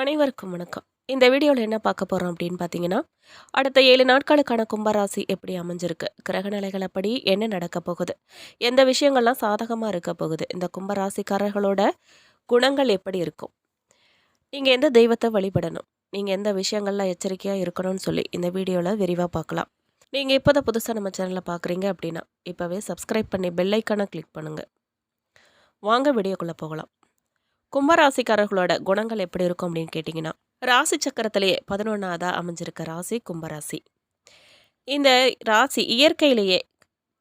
அனைவருக்கும் வணக்கம். இந்த வீடியோவில் என்ன பார்க்க போகிறோம் அப்படின்னு பார்த்தீங்கன்னா அடுத்த ஏழு நாட்களுக்கான கும்பராசி எப்படி அமைஞ்சிருக்கு? கிரகநிலைகளப்படி என்ன நடக்க போகுது? எந்த விஷயங்கள்லாம் சாதகமாக இருக்க போகுது? இந்த கும்பராசிக்காரர்களோட குணங்கள் எப்படி இருக்கும்? நீங்கள் எந்த தெய்வத்தை வழிபடணும்? நீங்கள் எந்த விஷயங்கள்லாம் எச்சரிக்கையாக இருக்கணும்னு சொல்லி இந்த வீடியோவில் விரிவாக பார்க்கலாம். நீங்கள் இப்போ தான் புதுசாக நம்ம சேனலில் பார்க்குறீங்க அப்படின்னா இப்போவே சப்ஸ்கிரைப் பண்ணி பெல்லைக்கான கிளிக் பண்ணுங்கள் வாங்க வீடியோக்குள்ளே போகலாம். கும்பராசிக்காரர்களோட குணங்கள் எப்படி இருக்கும் அப்படின்னு கேட்டிங்கன்னா ராசி சக்கரத்திலேயே பதினொன்றாவதாக அமைஞ்சிருக்க ராசி கும்பராசி. இந்த ராசி இயற்கையிலேயே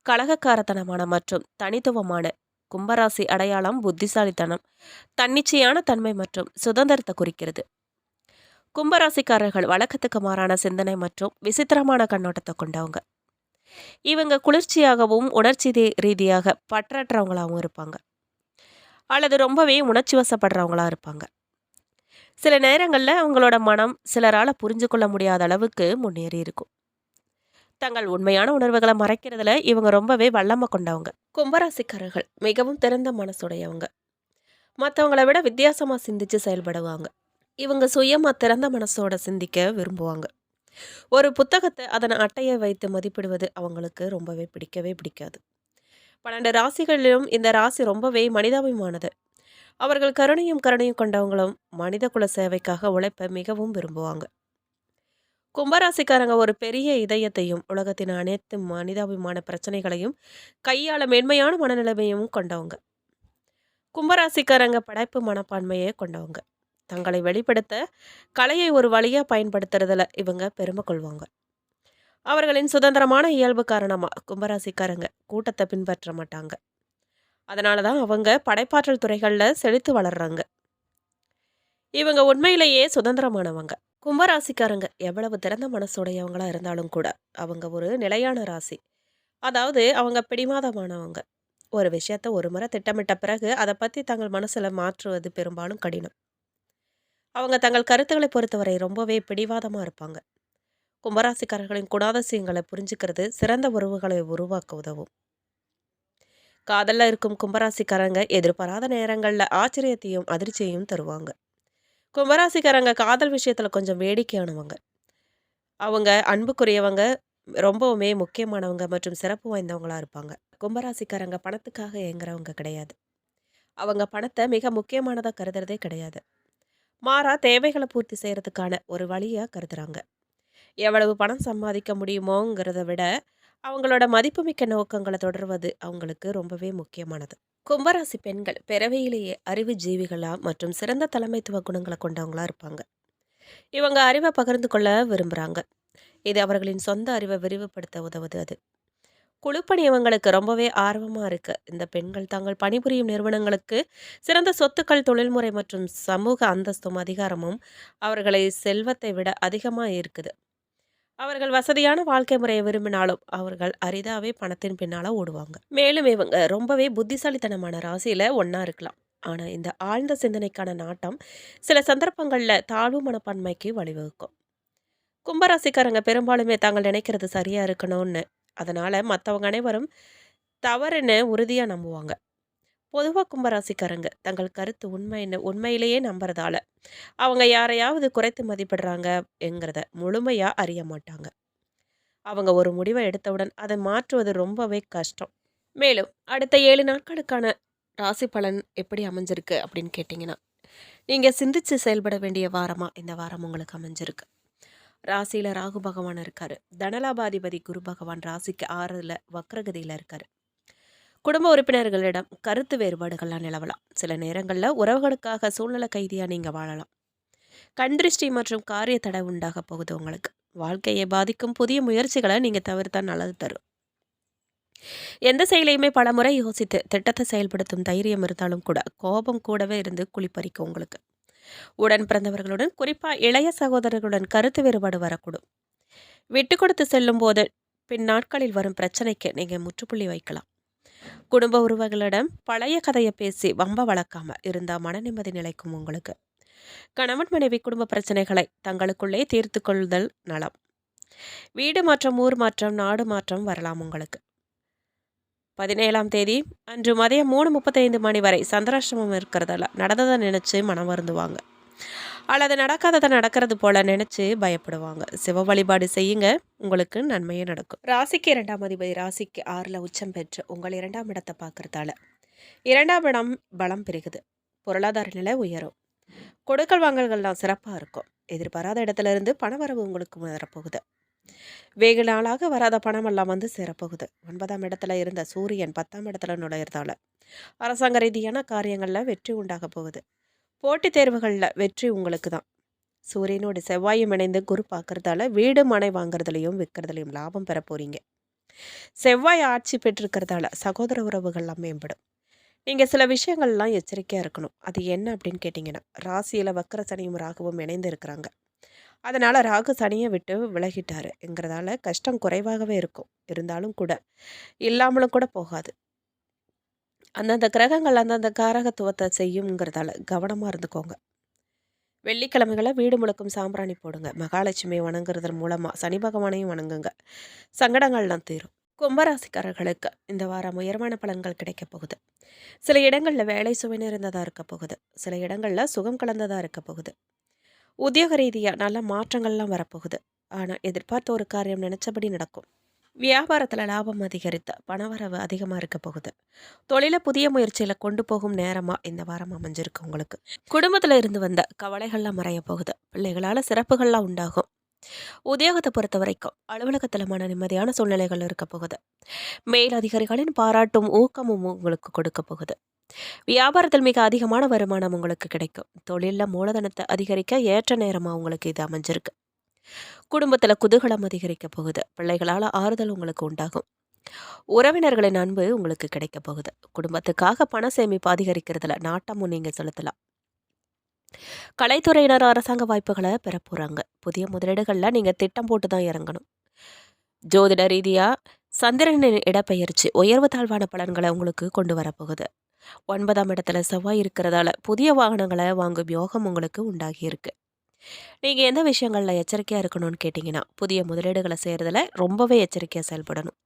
கழகக்காரத்தனமான மற்றும் தனித்துவமான கும்பராசி அடையாளம் புத்திசாலித்தனம் தன்னிச்சையான தன்மை மற்றும் சுதந்திரத்தை குறிக்கிறது. கும்பராசிக்காரர்கள் வழக்கத்துக்கு மாறான சிந்தனை மற்றும் விசித்திரமான கண்ணோட்டத்தை கொண்டவங்க. இவங்க குளிர்ச்சியாகவும் உணர்ச்சி ரீதியாக பற்றற்றவங்களாகவும் இருப்பாங்க. அல்லது ரொம்பவே உணர்ச்சி வசப்படுறவங்களா இருப்பாங்க. சில நேரங்களில் அவங்களோட மனம் சிலரால் புரிஞ்சு கொள்ள முடியாத அளவுக்கு முன்னேறி இருக்கும். தங்கள் உண்மையான உணர்வுகளை மறைக்கிறதுல இவங்க ரொம்பவே வல்லமை கொண்டவங்க. கும்பராசிக்காரர்கள் மிகவும் திறந்த மனசுடையவங்க. மற்றவங்கள விட வித்தியாசமாக சிந்திச்சு செயல்படுவாங்க. இவங்க சுயமாக திறந்த மனசோட சிந்திக்க விரும்புவாங்க. ஒரு புத்தகத்தை அதனை அட்டையை வைத்து மதிப்பிடுவது அவங்களுக்கு ரொம்பவே பிடிக்கவே பிடிக்காது. பன்னெண்டு ராசிகளிலும் இந்த ராசி ரொம்பவே மனிதாபிமானது. அவர்கள் கருணையும் கருணையும் கொண்டவங்களும் மனித குல சேவைக்காக உழைப்ப மிகவும் விரும்புவாங்க. கும்பராசிக்காரங்க ஒரு பெரிய இதயத்தையும் உலகத்தின் அனைத்து மனிதாபிமான பிரச்சனைகளையும் கையாள மென்மையான மனநிலைமையும் கொண்டவங்க. கும்பராசிக்காரங்க படைப்பு மனப்பான்மையே கொண்டவங்க. தங்களை வெளிப்படுத்த கலையை ஒரு வழியாக பயன்படுத்துறதுல இவங்க பெருமை கொள்வாங்க. அவர்களின் சுதந்திரமான இயல்பு காரணமாக கும்பராசிக்காரங்க கூட்டத்தை பின்பற்ற மாட்டாங்க. அதனால தான் அவங்க படைப்பாற்றல் துறைகளில் செழித்து வளர்றாங்க. இவங்க உண்மையிலேயே சுதந்திரமானவங்க. கும்பராசிக்காரங்க எவ்வளவு திறந்த மனசுடையவங்களாக இருந்தாலும் கூட அவங்க ஒரு நிலையான ராசி. அதாவது அவங்க பிடிமாதமானவங்க ஒரு விஷயத்த ஒரு முறை திட்டமிட்ட பிறகு அதை பற்றி தங்கள் மனசில் மாற்றுவது பெரும்பாலும் கடினம். அவங்க தங்கள் கருத்துக்களை பொறுத்தவரை ரொம்பவே பிடிவாதமாக இருப்பாங்க. கும்பராசிக்காரர்களின் குணாதிசயங்களை புரிஞ்சுக்கிறது சிறந்த உறவுகளை உருவாக்க உதவும். காதலில் இருக்கும் கும்பராசிக்காரங்க எதிர்பாராத நேரங்களில் ஆச்சரியத்தையும் அதிர்ச்சியையும் தருவாங்க. கும்பராசிக்காரங்க காதல் விஷயத்தில் கொஞ்சம் வேடிக்கையானவங்க. அவங்க அன்புக்குரியவங்க ரொம்பவுமே முக்கியமானவங்க மற்றும் சிறப்பு வாய்ந்தவங்களாக இருப்பாங்க. கும்பராசிக்காரங்க பணத்துக்காக ஏங்குறவங்க கிடையாது. அவங்க பணத்தை மிக முக்கியமானதாக கருதுறதே கிடையாது. மாறா தேவைகளை பூர்த்தி செய்கிறதுக்கான ஒரு வழியாக கருதுறாங்க. எவ்வளவு பணம் சம்பாதிக்க முடியுமோங்கிறத விட அவங்களோட மதிப்புமிக்க நோக்கங்களை தொடர்வது அவங்களுக்கு ரொம்பவே முக்கியமானது. கும்பராசி பெண்கள் பிறவையிலேயே அறிவு ஜீவிகளாக மற்றும் சிறந்த தலைமைத்துவ குணங்களை கொண்டவங்களாக இருப்பாங்க. இவங்க அறிவை பகிர்ந்து கொள்ள விரும்புகிறாங்க இது அவர்களின் சொந்த அறிவை விரிவுபடுத்த உதவுது அது. குழுப்பணி இவங்களுக்கு ரொம்பவே ஆர்வமாக இருக்குது இந்த பெண்கள் தாங்கள் பணிபுரியும் நிறுவனங்களுக்கு சிறந்த சொத்துக்கள் தொழில்முறை மற்றும் சமூக அந்தஸ்தும் அதிகாரமும் அவர்களை செல்வத்தை விட அதிகமாக இருக்குது அவர்கள் வசதியான வாழ்க்கை முறையை விரும்பினாலும் அவர்கள் அரிதாவே பணத்தின் பின்னால ஓடுவாங்க. மேலும் இவங்க ரொம்பவே புத்திசாலித்தனமான ராசியில ஒன்றா இருக்கலாம். ஆனால் இந்த ஆழ்ந்த சிந்தனைக்கான நாட்டம் சில சந்தர்ப்பங்களில் தாழ்வு மனப்பான்மைக்கு வழிவகுக்கும். கும்பராசிக்காரங்க பெரும்பாலுமே தாங்கள் நினைக்கிறது சரியாக இருக்கணும்னு. அதனால் மற்றவங்க அனைவரும் தவறுன்னு உறுதியாக நம்புவாங்க. பொதுவாக கும்பராசிக்காரங்க தங்கள் கருத்து உண்மைன்னு உண்மையிலேயே நம்புறதால. அவங்க யாரையாவது குறைத்து மதிப்பிடுறாங்க என்கிறத முழுமையாக அறிய மாட்டாங்க. அவங்க ஒரு முடிவை எடுத்தவுடன் அதை மாற்றுவது ரொம்பவே கஷ்டம். மேலும் அடுத்த ஏழு நாட்களுக்கான ராசி பலன் எப்படி அமைஞ்சிருக்கு அப்படின்னு கேட்டிங்கன்னா நீங்கள் சிந்திச்சு செயல்பட வேண்டிய வாரமாக இந்த வாரம் உங்களுக்கு அமைஞ்சிருக்கு. ராசியில் ராகு பகவான் இருக்கார். தனலாபாதிபதி குரு பகவான் ராசிக்கு ஆறில் வக்ரகதியில் இருக்கார். குடும்ப உறுப்பினர்களிடம் கருத்து வேறுபாடுகள்லாம் நிலவலாம். சில நேரங்களில் உறவுகளுக்காக சூழ்நிலை கைதியாக நீங்கள் வாழலாம். கண்திருஷ்டி மற்றும் காரிய தடை உண்டாக போகுது உங்களுக்கு. வாழ்க்கையை பாதிக்கும் புதிய முயற்சிகளை நீங்கள் தவிர்த்தா நல்லது தரும். எந்த செயலையுமே பல முறை யோசித்து திட்டத்தை செயல்படுத்தும் தைரியம் இருந்தாலும் கூட கோபம் கூடவே இருந்து குளிப்பறிக்கும் உங்களுக்கு. உடன் பிறந்தவர்களுடன் குறிப்பாக இளைய சகோதரர்களுடன் கருத்து வேறுபாடு வரக்கூடும். விட்டு கொடுத்து செல்லும் போது பின் நாட்களில் வரும் பிரச்சனைக்கு நீங்கள் முற்றுப்புள்ளி வைக்கலாம். குடும்ப உறவுகளிடம் பழைய கதையை பேசி வம்ப வளர்க்காம இருந்தால் மன நிம்மதி நிலைக்கும் உங்களுக்கு. கணவன் மனைவி குடும்ப பிரச்சனைகளை தங்களுக்குள்ளே தீர்த்து கொள்ளுதல் நலம். வீடு மாற்றம் ஊர் மாற்றம் நாடு மாற்றம் வரலாம் உங்களுக்கு. பதினேழாம் தேதி அன்று மதியம் மூணு முப்பத்தைந்து மணி வரை சந்திராஷ்டிரமம் இருக்கிறதால நடந்ததை நினச்சி மனம் வருந்துவாங்க. அல்லது நடக்காததை நடக்கிறது போல நினச்சி பயப்படுவாங்க. சிவ வழிபாடு செய்யுங்க. உங்களுக்கு நன்மையே நடக்கும். ராசிக்கு இரண்டாம் அதிபதி ராசிக்கு ஆறில் உச்சம் பெற்று உங்கள் இரண்டாம் இடத்தை பார்க்குறதால இரண்டாம் இடம் பலம் பெருகுது பொருளாதார நிலை உயரும். கொடுக்கல் வாங்கல்கள்லாம் சிறப்பாக இருக்கும். எதிர்பாராத இடத்துல இருந்து பணவரவு உங்களுக்கு வரப்போகுது வெகு நாளாக வராத பணம் எல்லாம் வந்து சேரப்போகுது. ஒன்பதாம் இடத்துல இருந்த சூரியன் பத்தாம் இடத்துல நுழையிறதால அரசாங்க ரீதியான காரியங்களில் வெற்றி உண்டாக போகுது. போட்டித் தேர்வுகளில் வெற்றி உங்களுக்கு தான் சூரியனோட செவ்வாயும் இணைந்து குரு பார்க்குறதால வீடு மனை வாங்குறதுலையும் விற்கிறதுலையும் லாபம் பெற போகிறீங்க செவ்வாய் ஆட்சி பெற்றிருக்கிறதால சகோதர உறவுகள்லாம் மேம்படும். நீங்கள் சில விஷயங்கள்லாம் எச்சரிக்கையாக இருக்கணும். அது என்ன அப்படின்னு கேட்டிங்கன்னா ராசியில் வக்கர சனியும் ராகுவும் இணைந்து இருக்கிறாங்க. அதனால் ராகு சனியை விட்டு விலகிட்டாருங்கிறதால கஷ்டம் குறைவாகவே இருக்கும். இருந்தாலும் கூட இல்லாமலும் கூட போகாது. அந்தந்த கிரகங்கள் அந்தந்த காரகத்துவத்தை செய்யுங்கிறதால கவனமாக இருந்துக்கோங்க. வெள்ளிக்கிழமைகளை வீடு முழுக்கும் சாம்பிராணி போடுங்க. மகாலட்சுமியை வணங்குறதன் மூலமாக சனி பகவானையும் வணங்குங்க. சங்கடங்கள்லாம் தீரும். கும்பராசிக்காரர்களுக்கு இந்த வாரம் உயர்வான பலன்கள் கிடைக்க போகுது. சில இடங்களில் வேலை சுவை நிறைந்ததாக இருக்க போகுது. சில இடங்களில் சுகம் கலந்ததாக இருக்க போகுது. உத்தியோக ரீதியாக நல்ல மாற்றங்கள்லாம் வரப்போகுது ஆனால் எதிர்பார்த்த ஒரு காரியம் நினச்சபடி நடக்கும். வியாபாரத்தில் லாபம் அதிகரித்த பணவரவு அதிகமாக இருக்க போகுது. தொழிலை புதிய முயற்சியில் கொண்டு போகும் நேரமாக இந்த வாரம் அமைஞ்சிருக்கு உங்களுக்கு. குடும்பத்தில் இருந்து வந்த கவலைகள்லாம் மறைய போகுது. பிள்ளைகளால் சிறப்புகள்லாம் உண்டாகும். உத்தியோகத்தை பொறுத்த வரைக்கும் அலுவலகத்தில் மன நிம்மதியான சூழ்நிலைகள் இருக்க போகுது. மேல் அதிகாரிகளின் பாராட்டும் ஊக்கமும் உங்களுக்கு கொடுக்க போகுது. வியாபாரத்தில் மிக அதிகமான வருமானம் உங்களுக்கு கிடைக்கும். தொழிலில் மூலதனத்தை அதிகரிக்க ஏற்ற நேரமாக உங்களுக்கு இது அமைஞ்சிருக்கு. குடும்பத்தில் குதூகலம் அதிகரிக்க போகுது. பிள்ளைகளால் ஆறுதல் உங்களுக்கு உண்டாகும். உறவினர்களின் அன்பு உங்களுக்கு கிடைக்க போகுது. குடும்பத்துக்காக பண சேமிப்பு அதிகரிக்கிறதுல நாட்டமும் நீங்கள் செலுத்தலாம். கலைத்துறையினர் அரசாங்க வாய்ப்புகளை பெற போகிறாங்க புதிய முதலீடுகளில் நீங்கள் திட்டம் போட்டு தான் இறங்கணும். ஜோதிட ரீதியாக சந்திரனின் இடப்பெயர்ச்சி உயர்வு தாழ்வான பலன்களை உங்களுக்கு கொண்டு வரப்போகுது ஒன்பதாம் இடத்துல செவ்வாய் இருக்கிறதால புதிய வாகனங்களை வாங்கும் யோகம் உங்களுக்கு உண்டாகி இருக்கு. நீங்கள் எந்த விஷயங்களில் எச்சரிக்கையாக இருக்கணும்னு கேட்டிங்கன்னா புதிய முதலீடுகளை செய்கிறதுல ரொம்பவே எச்சரிக்கையாக செயல்படணும்.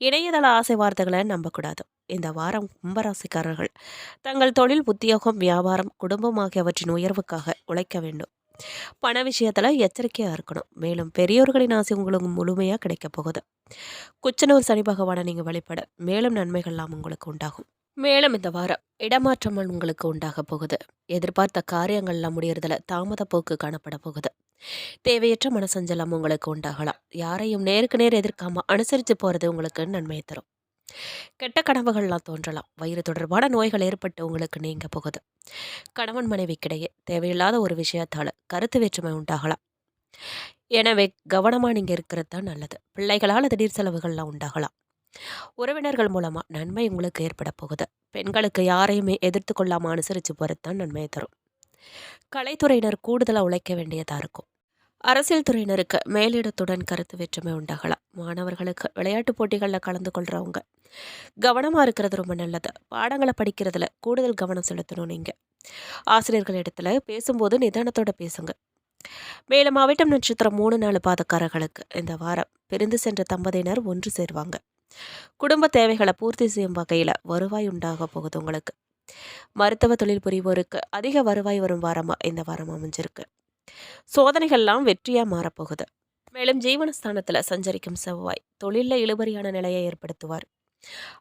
இணையதள ஆசை வார்த்தைகளை நம்பக்கூடாது. இந்த வாரம் கும்பராசிக்காரர்கள் தங்கள் தொழில் உத்தியோகம் வியாபாரம் குடும்பம் ஆகியவற்றின் உயர்வுக்காக உழைக்க வேண்டும். பண விஷயத்தில் எச்சரிக்கையாக இருக்கணும். மேலும் பெரியோர்களின் ஆசை உங்களுக்கு முழுமையாக கிடைக்கப் போகுது. குச்சனூர் சனி பகவானை நீங்கள் வழிபட மேலும் நன்மைகள்லாம் உங்களுக்கு உண்டாகும். மேலும் இந்த வாரம் இடமாற்றம் உங்களுக்கு உண்டாக போகுது. எதிர்பார்த்த காரியங்கள்லாம் முடியறதுல தாமத போக்கு காணப்பட போகுது. தேவையற்ற மனசஞ்சலம் உங்களுக்கு உண்டாகலாம். யாரையும் நேருக்கு நேர் எதிர்க்காம அனுசரித்து போகிறது உங்களுக்கு நன்மையை தரும். கெட்ட கனவுகள்லாம் தோன்றலாம். வயிறு தொடர்பான நோய்கள் ஏற்பட்டு உங்களுக்கு நீங்க போகுது. கணவன் மனைவிக்கிடையே தேவையில்லாத ஒரு விஷயத்தால் கருத்து வேற்றுமை உண்டாகலாம். எனவே கவனமாக நீங்கள் இருக்கிறது தான் நல்லது. பிள்ளைகளால் திடீர் செலவுகள்லாம் உண்டாகலாம். உறவினர்கள் மூலமாக நன்மை உங்களுக்கு ஏற்பட போகுது. பெண்களுக்கு யாரையுமே எதிர்த்து கொள்ளாம அனுசரித்து போகிறது தான் நன்மையை தரும். கலைத்துறையினர் கூடுதலாக உழைக்க வேண்டியதாக இருக்கும். அரசியல் துறையினருக்கு மேலிடத்துடன் கருத்து வேற்றுமை உண்டாகலாம். மாணவர்களுக்கு விளையாட்டு போட்டிகளில் கலந்து கொள்கிறவங்க கவனமாக இருக்கிறது ரொம்ப நல்லது. பாடங்களை படிக்கிறதுல கூடுதல் கவனம் செலுத்தணும் நீங்கள் ஆசிரியர்கள் இடத்துல பேசும்போது நிதானத்தோட பேசுங்க. மேலும் அவிட்டம் நட்சத்திரம் மூணு நாலு பாதக்காரர்களுக்கு இந்த வாரம் பிரிந்து சென்ற தம்பதியினர் ஒன்று சேர்வாங்க. குடும்ப தேவைகளை பூர்த்தி செய்யும் வகையில் வருவாய் உண்டாக போகுது உங்களுக்கு. மருத்துவ தொழில் புரிவோருக்கு அதிக வருவாய் வரும் வாரமாக இந்த வாரம் அமைஞ்சிருக்கு. சோதனைகள்லாம் வெற்றியாக மாறப்போகுது. மேலும் ஜீவனஸ்தானத்தில் சஞ்சரிக்கும் செவ்வாய் தொழிலில் இழுபறியான நிலையை ஏற்படுத்துவார்.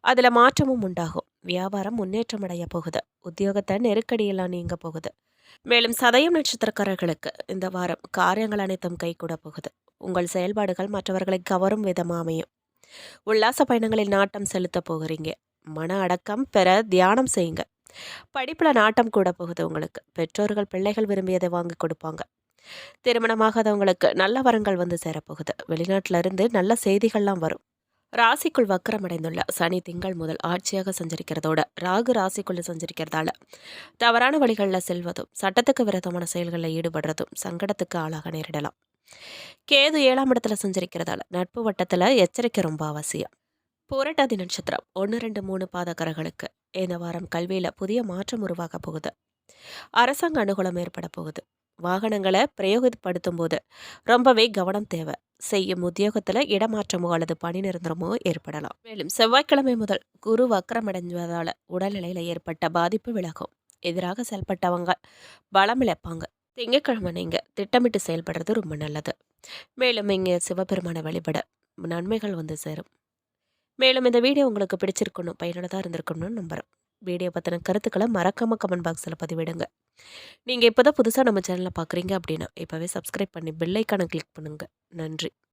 அதில் மாற்றமும் உண்டாகும். வியாபாரம் முன்னேற்றம் அடைய போகுது. உத்தியோகத்தை நெருக்கடியெல்லாம் நீங்க போகுது. மேலும் சதயம் நட்சத்திரக்காரர்களுக்கு இந்த வாரம் காரியங்கள் அனைத்தும் கைகூட போகுது. உங்கள் செயல்பாடுகள் மற்றவர்களை கவரும் விதமாக அமையும். உல்லாச பயணங்களில் நாட்டம் செலுத்த போகிறீங்க. மன அடக்கம் பெற தியானம் செய்யுங்க. படிப்பில் நாட்டம் கூட போகுது உங்களுக்கு. பெற்றோர்கள் பிள்ளைகள் விரும்பியதை வாங்கி கொடுப்பாங்க. திருமணமாகாதவங்களுக்கு நல்ல வரங்கள் வந்து சேரப்போகுது. வெளிநாட்டிலிருந்து நல்ல செய்திகள்லாம் வரும். ராசிக்குள் வக்கரமடைந்துள்ள சனி திங்கள் முதல் ஆட்சியாக சஞ்சரிக்கிறதோட ராகு ராசிக்குள்ள சஞ்சரிக்கிறதால தவறான வழிகளில் செல்வதும் சட்டத்துக்கு விரோதமான செயல்களில் ஈடுபடுறதும் சங்கடத்துக்கு ஆளாக நேரிடலாம். கேது ஏழாம் இடத்துல சஞ்சரிக்கிறதால நட்பு வட்டத்தில் எச்சரிக்கை ரொம்ப அவசியம். புரட்டாதி நட்சத்திரம் ஒன்று ரெண்டு மூணு பாதகர்களுக்கு இந்த வாரம் கல்வியில் புதிய மாற்றம் உருவாக போகுது. அரசாங்க அனுகூலம் ஏற்பட போகுது. வாகனங்களை பிரயோகப்படுத்தும் போது ரொம்பவே கவனம் தேவை. செய்யும் உத்தியோகத்தில் இடமாற்றமோ அல்லது பணி நிரந்தரமோ ஏற்படலாம். மேலும் செவ்வாய்க்கிழமை முதல் குரு வக்கரமடைஞ்சதால் உடல்நிலையில் ஏற்பட்ட பாதிப்பு விலகும். எதிராக செயல்பட்டவங்க பலம் இழப்பாங்க. திங்கட்கிழமை நீங்கள் திட்டமிட்டு செயல்படுறது ரொம்ப நல்லது. மேலும் இங்கே சிவபெருமானை வழிபட நன்மைகள் வந்து சேரும். மேலும் இந்த வீடியோ உங்களுக்கு பிடிச்சிருக்கணும் பயனுள்ளதாக இருந்திருக்கணும்னு நம்புகிறோம் வீடியோ பற்றின கருத்துக்களை மறக்காமல் கமெண்ட் பாக்ஸில் பதிவிடுங்க. நீங்கள் இப்போ தான் புதுசாக நம்ம சேனலில் பார்க்குறீங்க அப்படின்னா இப்போவே சப்ஸ்கிரைப் பண்ணி பெல்லைக்கான கிளிக் பண்ணுங்கள் நன்றி.